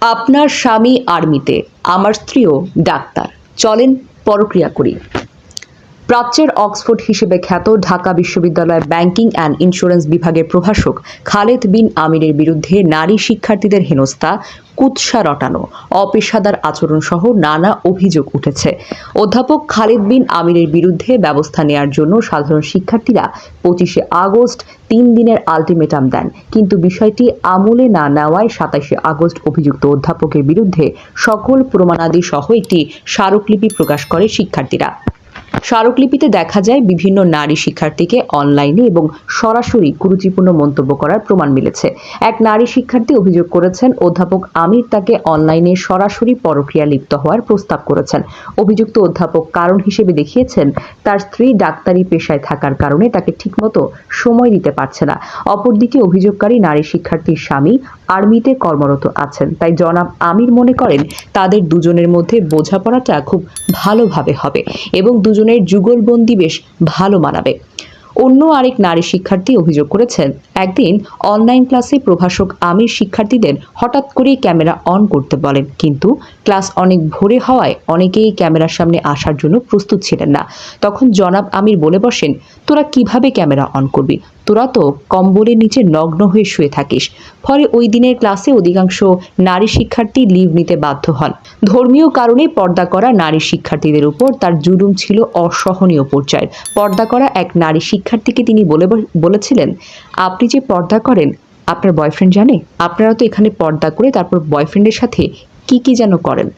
আপনার স্বামী আর্মিতে আমার স্ত্রীও ডাক্তার। চলেন পরক্রিয়া করি। প্রাচ্যের অক্সফোর্ড হিসেবে খ্যাত ঢাকা বিশ্ববিদ্যালয়ের ব্যাংকিং অ্যান্ড ইন্স্যুরেন্স বিভাগের প্রভাষক খালেদ বিন আমিরের বিরুদ্ধে নারী শিক্ষার্থীদের হেনস্থা, কুৎসা রটানো, অপেশাদার আচরণ সহ নানা অভিযোগ উঠেছে। অধ্যাপক খালেদ বিন আমিরের বিরুদ্ধে ব্যবস্থা নেয়ার জন্য সাধারণ শিক্ষার্থীরা পঁচিশে আগস্ট তিন দিনের আলটিমেটাম দেন। কিন্তু বিষয়টি আমলে না নেওয়ায় সাতাশে আগস্ট অভিযুক্ত অধ্যাপকের বিরুদ্ধে সকল প্রমাণাদি সহ একটি স্মারকলিপি প্রকাশ করে শিক্ষার্থীরা। স্মারকলিপিতে দেখা যায় বিভিন্ন নারী শিক্ষার্থীকে অনলাইনে এবং সরাসরি কুরুচিপূর্ণ মন্তব্য করার প্রমাণ মিলেছে। এক নারী শিক্ষার্থী অভিযোগ করেছেন, অধ্যাপক আমির তাকে অনলাইনে সরাসরি পরক্রিয়া লিপ্ত হওয়ার প্রস্তাব করেছেন। অভিযুক্ত অধ্যাপক কারণ হিসেবে দেখিয়েছেন, তার স্ত্রী ডাক্তারি পেশায় থাকার কারণে তাকে ঠিকমতো সময় দিতে পারছে না। অপরদিকে অভিযোগকারী নারী শিক্ষার্থীর স্বামী আর্মিতে কর্মরত আছেন। তাই জনাব আমির মনে করেন, তাদের দুজনের মধ্যে বোঝাপড়াটা খুব ভালোভাবে হবে এবং দুজনের যুগলবন্দি বেশ ভালো মানাবে। অন্য আরেক নারী শিক্ষার্থী অভিযোগ করেছেন। একদিন অনলাইন ক্লাসে প্রভাষক আমির শিক্ষার্থীদের হঠাৎ করেই ক্যামেরা অন করতে বলেন। কিন্তু ক্লাস অনেক ভোরে হওয়ায় অনেকেই ক্যামেরার সামনে আসার জন্য প্রস্তুত ছিলেন না। তখন জনাব আমির বলে বসেন, তোরা কীভাবে ক্যামেরা অন করবি? তোরা তো কম্বলের নিচে নগ্ন হয়ে শুয়ে থাকিস। ফলে ওই দিনের ক্লাসে অধিকাংশ নারী শিক্ষার্থী লিভ নিতে বাধ্য হন। ধর্মীয় কারণে পর্দা করা নারী শিক্ষার্থীদের উপর তার জুলুম ছিল অসহনীয় পর্যায়ের। পর্দা করা এক নারী শিক্ষার্থীকে তিনি বলে বলেছিলেন, আপনি যে পর্দা করেন, আপনার বয়ফ্রেন্ড জানে? আপনারা তো এখানে পর্দা করে তারপর বয়ফ্রেন্ডের সাথে কি কি যেন করেন?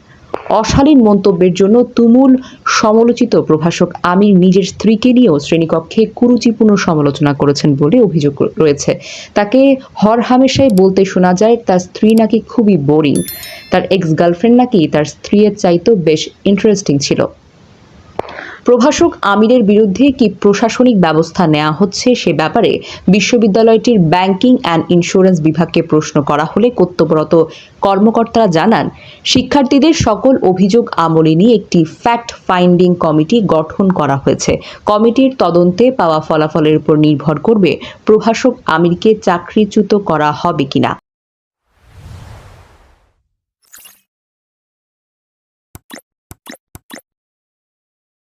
অশালীন মন্তব্যের জন্য তুমুল সমালোচিত প্রভাষক আমির নিজের স্ত্রীকে নিয়েও শ্রেণীকক্ষে কুরুচিপূর্ণ সমালোচনা করেছেন বলে অভিযোগ রয়েছে। তাকে হর হামেশাই বলতে শোনা যায়, তার স্ত্রী নাকি খুবই বোরিং তার এক্স গার্লফ্রেন্ড নাকি তার স্ত্রীর চাইতেও বেশ ইন্টারেস্টিং ছিল। প্রভাষক আমিরের বিরুদ্ধে কি প্রশাসনিক ব্যবস্থা নেওয়া হচ্ছে সে ব্যাপারে বিশ্ববিদ্যালয়টির ব্যাংকিং অ্যান্ড ইন্স্যুরেন্স বিভাগকে প্রশ্ন করা হলে কর্তব্যরত কর্মকর্তারা জানান, শিক্ষার্থীদের সকল অভিযোগ আমলে নিয়ে একটি ফ্যাক্ট ফাইন্ডিং কমিটি গঠন করা হয়েছে। কমিটির তদন্তে পাওয়া ফলাফলের উপর নির্ভর করবে প্রভাষক আমিরকে চাকরিচ্যুত করা হবে কিনা।